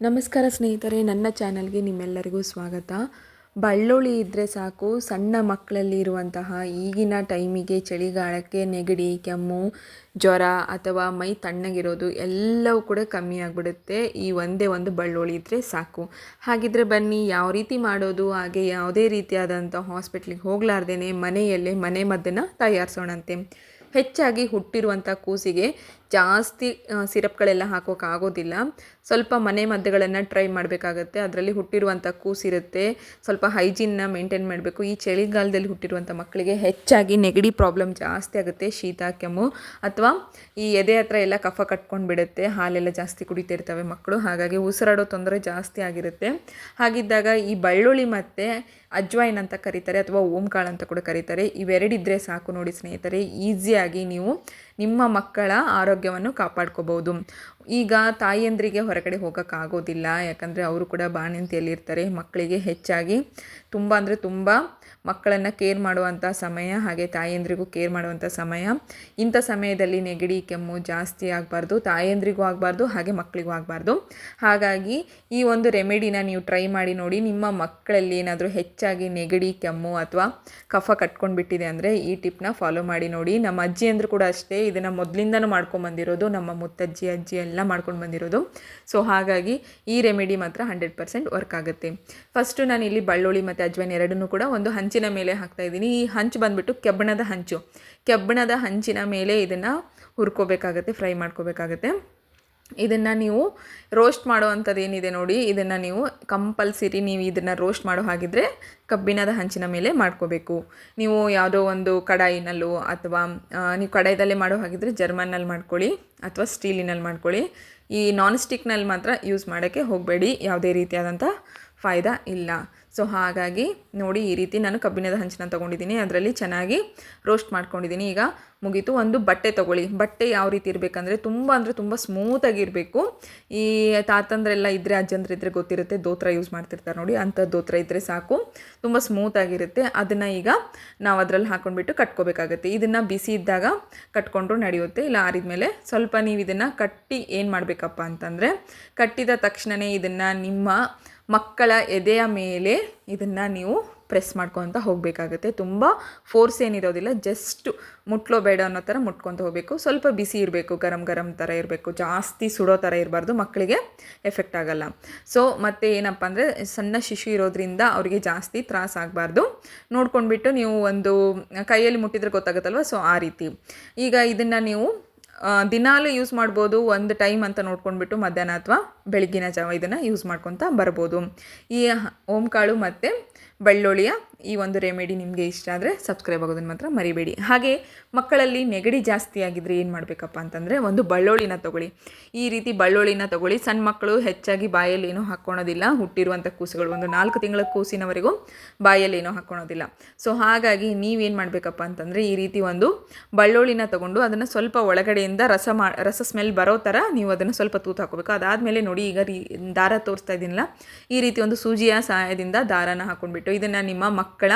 ನಮಸ್ಕಾರ ಸ್ನೇಹಿತರೆ, ನನ್ನ ಚಾನಲ್ಗೆ ನಿಮ್ಮೆಲ್ಲರಿಗೂ ಸ್ವಾಗತ. ಬಳ್ಳುಳ್ಳಿ ಇದ್ದರೆ ಸಾಕು, ಸಣ್ಣ ಮಕ್ಕಳಲ್ಲಿ ಇರುವಂತಹ ಈಗಿನ ಟೈಮಿಗೆ ಚಳಿಗಾಲಕ್ಕೆ ನೆಗಡಿ, ಕೆಮ್ಮು, ಜ್ವರ ಅಥವಾ ಮೈ ತಣ್ಣಗಿರೋದು ಎಲ್ಲವೂ ಕೂಡ ಕಮ್ಮಿ ಆಗಿಬಿಡುತ್ತೆ. ಈ ಒಂದೇ ಒಂದು ಬಳ್ಳುಳ್ಳಿ ಇದ್ದರೆ ಸಾಕು. ಹಾಗಿದ್ರೆ ಬನ್ನಿ, ಯಾವ ರೀತಿ ಮಾಡೋದು, ಹಾಗೆ ಯಾವುದೇ ರೀತಿಯಾದಂಥ ಹಾಸ್ಪಿಟ್ಲಿಗೆ ಹೋಗಲಾರ್ದೇ ಮನೆಯಲ್ಲೇ ಮನೆ ಮದ್ದನ್ನು ತಯಾರಿಸೋಣಂತೆ. ಹೆಚ್ಚಾಗಿ ಹುಟ್ಟಿರುವಂಥ ಕೂಸಿಗೆ ಜಾಸ್ತಿ ಸಿರಪ್ಗಳೆಲ್ಲ ಹಾಕೋಕ್ಕಾಗೋದಿಲ್ಲ ಸ್ವಲ್ಪ ಮನೆ ಮದ್ದುಗಳನ್ನು ಟ್ರೈ ಮಾಡಬೇಕಾಗತ್ತೆ. ಅದರಲ್ಲಿ ಹುಟ್ಟಿರುವಂಥ ಕೂಸಿರುತ್ತೆ. ಸ್ವಲ್ಪ ಹೈಜೀನ್ನ ಮೇಂಟೈನ್ ಮಾಡಬೇಕು. ಈ ಚಳಿಗಾಲದಲ್ಲಿ ಹುಟ್ಟಿರುವಂಥ ಮಕ್ಕಳಿಗೆ ಹೆಚ್ಚಾಗಿ ನೆಗಡಿ ಪ್ರಾಬ್ಲಮ್ ಜಾಸ್ತಿ ಆಗುತ್ತೆ. ಶೀತ, ಕೆಮ್ಮು ಅಥವಾ ಈ ಎದೆ ಹತ್ರ ಎಲ್ಲ ಕಫ ಕಟ್ಕೊಂಡು ಬಿಡುತ್ತೆ ಹಾಲೆಲ್ಲ ಜಾಸ್ತಿ ಕುಡಿತಿರ್ತವೆ ಮಕ್ಕಳು. ಹಾಗಾಗಿ ಉಸಿರಾಡೋ ತೊಂದರೆ ಜಾಸ್ತಿ ಆಗಿರುತ್ತೆ. ಹಾಗಿದ್ದಾಗ ಈ ಬೆಳ್ಳುಳ್ಳಿ ಮತ್ತು ಅಜ್ವಾಯಿನ್ ಅಂತ ಕರೀತಾರೆ ಅಥವಾ ಓಂಕಾಳು ಅಂತ ಕೂಡ ಕರೀತಾರೆ. ಇವೆರಡಿದ್ರೆ ಸಾಕು ನೋಡಿ ಸ್ನೇಹಿತರೆ. ಈಸಿಯಾಗಿ ನೀವು ನಿಮ್ಮ ಮಕ್ಕಳ ಆರೋಗ್ಯವನ್ನು ಕಾಪಾಡ್ಕೋಬೋದು ಈಗ ತಾಯಿಯಂದ್ರಿಗೆ ಹೊರಗಡೆ ಹೋಗೋಕ್ಕಾಗೋದಿಲ್ಲ. ಯಾಕಂದರೆ ಅವರು ಕೂಡ ಬಾಣಂತಿಯಲ್ಲಿರ್ತಾರೆ. ಮಕ್ಕಳಿಗೆ ಹೆಚ್ಚಾಗಿ ತುಂಬ ಅಂದರೆ ತುಂಬ ಮಕ್ಕಳನ್ನು ಕೇರ್ ಮಾಡುವಂಥ ಸಮಯ, ಹಾಗೆ ತಾಯಿಯಂದ್ರಿಗೂ ಕೇರ್ ಮಾಡುವಂಥ ಸಮಯ. ಇಂಥ ಸಮಯದಲ್ಲಿ ನೆಗಡಿ, ಕೆಮ್ಮು ಜಾಸ್ತಿ ಆಗಬಾರ್ದು. ತಾಯಿಯಂದ್ರಿಗೂ ಆಗಬಾರ್ದು, ಹಾಗೆ ಮಕ್ಕಳಿಗೂ ಆಗಬಾರ್ದು. ಹಾಗಾಗಿ ಈ ಒಂದು ರೆಮಿಡಿನ ನೀವು ಟ್ರೈ ಮಾಡಿ ನೋಡಿ. ನಿಮ್ಮ ಮಕ್ಕಳಲ್ಲಿ ಏನಾದರೂ ಹೆಚ್ಚಾಗಿ ನೆಗಡಿ, ಕೆಮ್ಮು ಅಥವಾ ಕಫ ಕಟ್ಕೊಂಡು ಬಿಟ್ಟಿದೆ ಅಂದರೆ ಈ ಟಿಪ್ನ ಫಾಲೋ ಮಾಡಿ ನೋಡಿ. ನಮ್ಮ ಅಜ್ಜಿ ಅಂದರೂ ಕೂಡ ಅಷ್ಟೇ. ಇದನ್ನು ಮೊದಲಿಂದನೂ ಮಾಡ್ಕೊಂಬಂದಿರೋದು ನಮ್ಮ ಮುತ್ತಜ್ಜಿ, ಅಜ್ಜಿ ಎಲ್ಲ. ಮಾಡ್ಕೊಂಡು ಬಂದಿರೋದು. ಸೊ ಹಾಗಾಗಿ ಈ ರೆಮಿಡಿ ಮಾತ್ರ ಹಂಡ್ರೆಡ್ ಪರ್ಸೆಂಟ್ ವರ್ಕ್ ಆಗುತ್ತೆ. ಫಸ್ಟು ನಾನು ಇಲ್ಲಿ ಬೆಳ್ಳುಳ್ಳಿ ಮತ್ತು ಅಜ್ವೈನ್ ಎರಡನ್ನೂ ಕೂಡ ಒಂದು ಹಂಚಿನ ಮೇಲೆ ಹಾಕ್ತಾ ಇದ್ದೀನಿ. ಈ ಹಂಚು ಬಂದುಬಿಟ್ಟು ಕೆಬ್ಬಣದ ಹಂಚು. ಕೆಬ್ಬಣದ ಹಂಚಿನ ಮೇಲೆ ಇದನ್ನು ಹುರ್ಕೋಬೇಕಾಗತ್ತೆ ಫ್ರೈ ಮಾಡ್ಕೋಬೇಕಾಗತ್ತೆ. ಇದನ್ನು ನೀವು ರೋಸ್ಟ್ ಮಾಡೋ ಅಂಥದ್ದು ಏನಿದೆ ನೋಡಿ, ಇದನ್ನು ನೀವು ಕಂಪಲ್ಸರಿ ನೀವು ಇದನ್ನು ರೋಸ್ಟ್ ಮಾಡೋ ಹಾಗಿದ್ರೆ ಕಬ್ಬಿಣದ ಹಂಚಿನ ಮೇಲೆ ಮಾಡ್ಕೋಬೇಕು. ನೀವು ಯಾವುದೋ ಒಂದು ಕಡಾಯಿನಲ್ಲೋ ಅಥವಾ ನೀವು ಕಡಾಯಿದಲ್ಲೇ ಮಾಡೋ ಹಾಗಿದ್ರೆ ಜರ್ಮನ್ನಲ್ಲಿ ಮಾಡ್ಕೊಳ್ಳಿ ಅಥವಾ ಸ್ಟೀಲಿನಲ್ಲಿ ಮಾಡ್ಕೊಳ್ಳಿ. ಈ ನಾನ್ ಸ್ಟಿಕ್ನಲ್ಲಿ ಮಾತ್ರ ಯೂಸ್ ಮಾಡೋಕ್ಕೆ ಹೋಗಬೇಡಿ, ಯಾವುದೇ ರೀತಿಯಾದಂಥ ಫಾಯ್ದಾ ಇಲ್ಲ. ಸೊ ಹಾಗಾಗಿ ನೋಡಿ ಈ ರೀತಿ ನಾನು ಕಬ್ಬಿಣದ ಹಂಚನ್ನ ತೊಗೊಂಡಿದ್ದೀನಿ, ಅದರಲ್ಲಿ ಚೆನ್ನಾಗಿ ರೋಸ್ಟ್ ಮಾಡ್ಕೊಂಡಿದ್ದೀನಿ. ಈಗ ಮುಗೀತು. ಒಂದು ಬಟ್ಟೆ ತೊಗೊಳ್ಳಿ. ಬಟ್ಟೆ ಯಾವ ರೀತಿ ಇರಬೇಕಂದ್ರೆ ತುಂಬ ಅಂದರೆ ತುಂಬ ಸ್ಮೂತಾಗಿರಬೇಕು ಈ ತಾತಂದ್ರೆಲ್ಲ ಇದ್ದರೆ ಅಜ್ಜಂದ್ರೆ ಇದ್ದರೆ ಗೊತ್ತಿರುತ್ತೆ, ದೋತ್ರ ಯೂಸ್ ಮಾಡ್ತಿರ್ತಾರೆ ನೋಡಿ ಅಂಥ ದೋತ್ರ ಇದ್ದರೆ ಸಾಕು. ತುಂಬ ಸ್ಮೂತಾಗಿರುತ್ತೆ ಅದನ್ನು ಈಗ ನಾವು ಅದರಲ್ಲಿ ಹಾಕೊಂಡ್ಬಿಟ್ಟು ಕಟ್ಕೋಬೇಕಾಗುತ್ತೆ. ಇದನ್ನು ಬಿಸಿ ಇದ್ದಾಗ ಕಟ್ಕೊಂಡ್ರು ನಡೆಯುತ್ತೆ. ಇಲ್ಲ ಆರಿದ ಮೇಲೆ ಸ್ವಲ್ಪ ನೀವು ಇದನ್ನು ಕಟ್ಟಿ ಏನು ಮಾಡಬೇಕಪ್ಪ ಅಂತಂದರೆ, ಕಟ್ಟಿದ ತಕ್ಷಣವೇ ಇದನ್ನು ನಿಮ್ಮ ಮಕ್ಕಳ ಎದೆಯ ಮೇಲೆ ಇದನ್ನು ನೀವು ಪ್ರೆಸ್ ಮಾಡ್ಕೊತ ಹೋಗಬೇಕಾಗುತ್ತೆ. ತುಂಬ ಫೋರ್ಸ್ ಏನಿರೋದಿಲ್ಲ ಜಸ್ಟ್ ಮುಟ್ಲೋ ಬೇಡ ಅನ್ನೋ ಥರ ಮುಟ್ಕೊತ ಹೋಗಬೇಕು. ಸ್ವಲ್ಪ ಬಿಸಿ ಇರಬೇಕು, ಗರಂ ಗರಂ ಥರ ಇರಬೇಕು. ಜಾಸ್ತಿ ಸುಡೋ ಥರ ಇರಬಾರ್ದು ಮಕ್ಕಳಿಗೆ ಎಫೆಕ್ಟ್ ಆಗಲ್ಲ. ಸೊ ಮತ್ತು ಏನಪ್ಪ ಅಂದರೆ ಸಣ್ಣ ಶಿಶು ಇರೋದ್ರಿಂದ ಅವರಿಗೆ ಜಾಸ್ತಿ ತ್ರಾಸ ಆಗಬಾರ್ದು. ನೋಡ್ಕೊಂಡ್ಬಿಟ್ಟು ನೀವು ಒಂದು ಕೈಯಲ್ಲಿ ಮುಟ್ಟಿದ್ರೆ ಗೊತ್ತಾಗುತ್ತಲ್ವ? ಸೊ ಆ ರೀತಿ. ಈಗ ಇದನ್ನು ನೀವು ದಿನಾಲೂ ಯೂಸ್ ಮಾಡ್ಬೋದು, ಒಂದು ಟೈಮ್ ಅಂತ ನೋಡ್ಕೊಂಡ್ಬಿಟ್ಟು ಮಧ್ಯಾಹ್ನ ಅಥವಾ ಬೆಳಗ್ಗಿನ ಜಾವ ಇದನ್ನು ಯೂಸ್ ಮಾಡ್ಕೊತ ಬರ್ಬೋದು. ಈ ಓಂಕಾಳು ಮತ್ತು ಬೆಳ್ಳುಳ್ಳಿಯ ಈ ಒಂದು ರೆಮಿಡಿ ನಿಮಗೆ ಇಷ್ಟ ಆದರೆ ಸಬ್ಸ್ಕ್ರೈಬ್ ಆಗೋದನ್ನು ಮಾತ್ರ ಮರಿಬೇಡಿ. ಹಾಗೆ ಮಕ್ಕಳಲ್ಲಿ ನೆಗಡಿ ಜಾಸ್ತಿ ಆಗಿದ್ರೆ ಏನು ಮಾಡಬೇಕಪ್ಪ ಅಂತಂದರೆ ಒಂದು ಬಳ್ಳುಳ್ಳಿನ ತೊಗೊಳ್ಳಿ. ಈ ರೀತಿ ಬಳ್ಳುಳ್ಳಿನ ತೊಗೊಳ್ಳಿ. ಸಣ್ಣ ಮಕ್ಕಳು ಹೆಚ್ಚಾಗಿ ಬಾಯಲ್ಲಿ ಏನೂ ಹಾಕ್ಕೊಳೋದಿಲ್ಲ. ಹುಟ್ಟಿರುವಂಥ ಕೂಸುಗಳು ಒಂದು ನಾಲ್ಕು ತಿಂಗಳ ಕೂಸಿನವರೆಗೂ ಬಾಯಲ್ಲಿ ಏನೂ ಹಾಕ್ಕೊಳೋದಿಲ್ಲ. ಸೊ ಹಾಗಾಗಿ ನೀವೇನು ಮಾಡಬೇಕಪ್ಪ ಅಂತಂದರೆ ಈ ರೀತಿ ಒಂದು ಬಳ್ಳುಳ್ಳಿನ ತೊಗೊಂಡು ಅದನ್ನು ಸ್ವಲ್ಪ ಒಳಗಡೆಯಿಂದ ರಸ ಮಾ, ರಸ ಸ್ಮೆಲ್ ಬರೋ ಥರ ನೀವು ಅದನ್ನು ಸ್ವಲ್ಪ ತೂತು ಹಾಕೋಬೇಕು ಅದಾದಮೇಲೆ ನೋಡಿ ಈಗ ರೀ, ದಾರ ತೋರಿಸ್ತಾ ಇದ್ದೀನಲ್ಲ, ಈ ರೀತಿ ಒಂದು ಸೂಜಿಯ ಸಹಾಯದಿಂದ ದಾರನ ಹಾಕ್ಕೊಂಡ್ಬಿಟ್ಟು ಇದನ್ನು ನಿಮ್ಮ ಮಕ್ಕಳ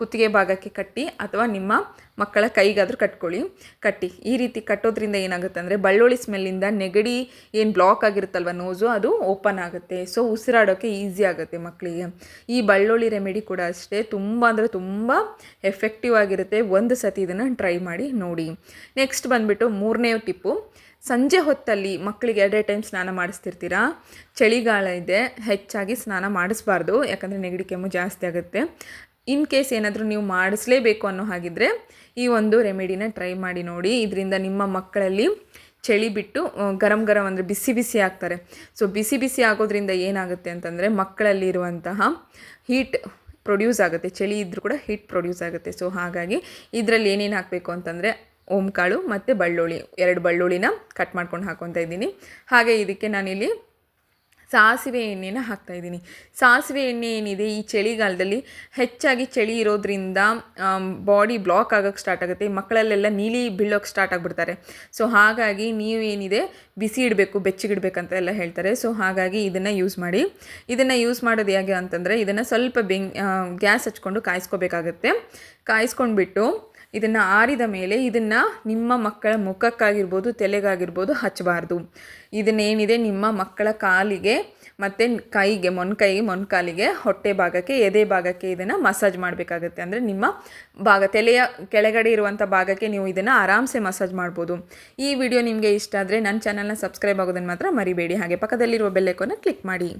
ಕುತ್ತಿಗೆ ಭಾಗಕ್ಕೆ ಕಟ್ಟಿ ಅಥವಾ ನಿಮ್ಮ ಮಕ್ಕಳ ಕೈಗಾದರೂ ಕಟ್ಕೊಳ್ಳಿ. ಕಟ್ಟಿ. ಈ ರೀತಿ ಕಟ್ಟೋದ್ರಿಂದ ಏನಾಗುತ್ತೆ ಅಂದರೆ ಬಳ್ಳುಳ್ಳಿ ಸ್ಮೆಲ್ಲಿಂದ ನೆಗಡಿ ಏನು ಬ್ಲಾಕ್ ಆಗಿರುತ್ತಲ್ವ ನೋಸು, ಅದು ಓಪನ್ ಆಗುತ್ತೆ. ಸೊ ಉಸಿರಾಡೋಕ್ಕೆ ಈಸಿ ಆಗುತ್ತೆ ಮಕ್ಕಳಿಗೆ. ಈ ಬಳ್ಳುಳ್ಳಿ ರೆಮಿಡಿ ಕೂಡ ಅಷ್ಟೇ ತುಂಬ ಅಂದರೆ ತುಂಬ ಎಫೆಕ್ಟಿವ್ ಆಗಿರುತ್ತೆ. ಒಂದು ಸತಿ ಇದನ್ನು ಟ್ರೈ ಮಾಡಿ ನೋಡಿ. ನೆಕ್ಸ್ಟ್ ಬಂದುಬಿಟ್ಟು ಮೂರನೇ ಟಿಪ್ಪು. ಸಂಜೆ ಹೊತ್ತಲ್ಲಿ ಮಕ್ಕಳಿಗೆ ಎರಡೇ ಟೈಮ್ ಸ್ನಾನ ಮಾಡಿಸ್ತಿರ್ತೀರಾ? ಚಳಿಗಾಲ ಇದೆ, ಹೆಚ್ಚಾಗಿ ಸ್ನಾನ ಮಾಡಿಸ್ಬಾರ್ದು, ಯಾಕಂದರೆ ನೆಗಡಿ ಕೆಮ್ಮು ಜಾಸ್ತಿ ಆಗುತ್ತೆ. ಇನ್ ಕೇಸ್ ಏನಾದರೂ ನೀವು ಮಾಡಿಸ್ಲೇಬೇಕು ಅನ್ನೋ ಹಾಗಿದ್ರೆ ಈ ಒಂದು ರೆಮಿಡಿನ ಟ್ರೈ ಮಾಡಿ ನೋಡಿ. ಇದರಿಂದ ನಿಮ್ಮ ಮಕ್ಕಳಲ್ಲಿ ಚಳಿ ಬಿಟ್ಟು ಗರಂ ಗರಂ ಅಂದರೆ ಬಿಸಿ ಬಿಸಿ ಆಗ್ತಾರೆ. ಸೊ, ಬಿಸಿ ಬಿಸಿ ಆಗೋದ್ರಿಂದ ಏನಾಗುತ್ತೆ ಅಂತಂದರೆ ಮಕ್ಕಳಲ್ಲಿರುವಂತಹ ಹೀಟ್ ಪ್ರೊಡ್ಯೂಸ್ ಆಗುತ್ತೆ. ಚಳಿ ಇದ್ದರೂ ಕೂಡ ಹೀಟ್ ಪ್ರೊಡ್ಯೂಸ್ ಆಗುತ್ತೆ. ಸೊ, ಹಾಗಾಗಿ ಇದರಲ್ಲಿ ಏನೇನು ಹಾಕಬೇಕು ಅಂತಂದರೆ ಓಂಕಾಳು ಮತ್ತು ಬಳ್ಳುಳ್ಳಿ, ಎರಡು ಬೆಳ್ಳುಳ್ಳಿನ ಕಟ್ ಮಾಡ್ಕೊಂಡು ಹಾಕೊತಾ ಇದ್ದೀನಿ. ಹಾಗೆ ಇದಕ್ಕೆ ನಾನಿಲ್ಲಿ ಸಾಸಿವೆ ಎಣ್ಣೆನ ಹಾಕ್ತಾಯಿದ್ದೀನಿ ಸಾಸಿವೆ ಎಣ್ಣೆ ಏನಿದೆ? ಈ ಚಳಿಗಾಲದಲ್ಲಿ ಹೆಚ್ಚಾಗಿ ಚಳಿ ಇರೋದ್ರಿಂದ ಬಾಡಿ ಬ್ಲಾಕ್ ಆಗೋಕ್ಕೆ ಸ್ಟಾರ್ಟ್ ಆಗುತ್ತೆ. ಮಕ್ಕಳಲ್ಲೆಲ್ಲ ನೀಲಿ ಬೀಳೋಕ್ಕೆ ಸ್ಟಾರ್ಟ್ ಆಗಿಬಿಡ್ತಾರೆ. ಸೊ ಹಾಗಾಗಿ ನೀವು ಏನಿದೆ? ಬಿಸಿ ಇಡಬೇಕು ಬೆಚ್ಚಗಿಡ್ಬೇಕಂತ ಎಲ್ಲ ಹೇಳ್ತಾರೆ. ಸೊ ಹಾಗಾಗಿ ಇದನ್ನು ಯೂಸ್ ಮಾಡಿ. ಇದನ್ನು ಯೂಸ್ ಮಾಡೋದು ಹೇಗೆ ಅಂತಂದರೆ, ಇದನ್ನು ಸ್ವಲ್ಪ ಬೆಂಗ್ ಗ್ಯಾಸ್ ಹಚ್ಕೊಂಡು ಕಾಯಿಸ್ಕೋಬೇಕಾಗತ್ತೆ. ಕಾಯಿಸ್ಕೊಂಡ್ಬಿಟ್ಟು ಇದನ್ನು ಆರಿದ ಮೇಲೆ ಇದನ್ನು ನಿಮ್ಮ ಮಕ್ಕಳ ಮುಖಕ್ಕಾಗಿರ್ಬೋದು, ತಲೆಗಾಗಿರ್ಬೋದು ಹಚ್ಚಬಾರ್ದು ಇದನ್ನೇನಿದೆ? ನಿಮ್ಮ ಮಕ್ಕಳ ಕಾಲಿಗೆ ಮತ್ತು ಕೈಗೆ ಮೊನ್ಕೈಗೆ ಮೊಣಕಾಲಿಗೆ ಹೊಟ್ಟೆ ಭಾಗಕ್ಕೆ, ಎದೆ ಭಾಗಕ್ಕೆ ಇದನ್ನು ಮಸಾಜ್ ಮಾಡಬೇಕಾಗುತ್ತೆ. ಅಂದರೆ ನಿಮ್ಮ ಭಾಗ, ತಲೆಯ ಕೆಳಗಡೆ ಇರುವಂಥ ಭಾಗಕ್ಕೆ ನೀವು ಇದನ್ನು ಆರಾಮ್ಸೆ ಮಸಾಜ್ ಮಾಡ್ಬೋದು. ಈ ವಿಡಿಯೋ ನಿಮಗೆ ಇಷ್ಟ ಆದರೆ ನನ್ನ ಚಾನಲ್ನ ಸಬ್ಸ್ಕ್ರೈಬ್ ಆಗೋದನ್ನು ಮಾತ್ರ ಮರಿಬೇಡಿ. ಹಾಗೆ ಪಕ್ಕದಲ್ಲಿರುವ ಬೆಲ್ಲೈಕೋನ ಕ್ಲಿಕ್ ಮಾಡಿ.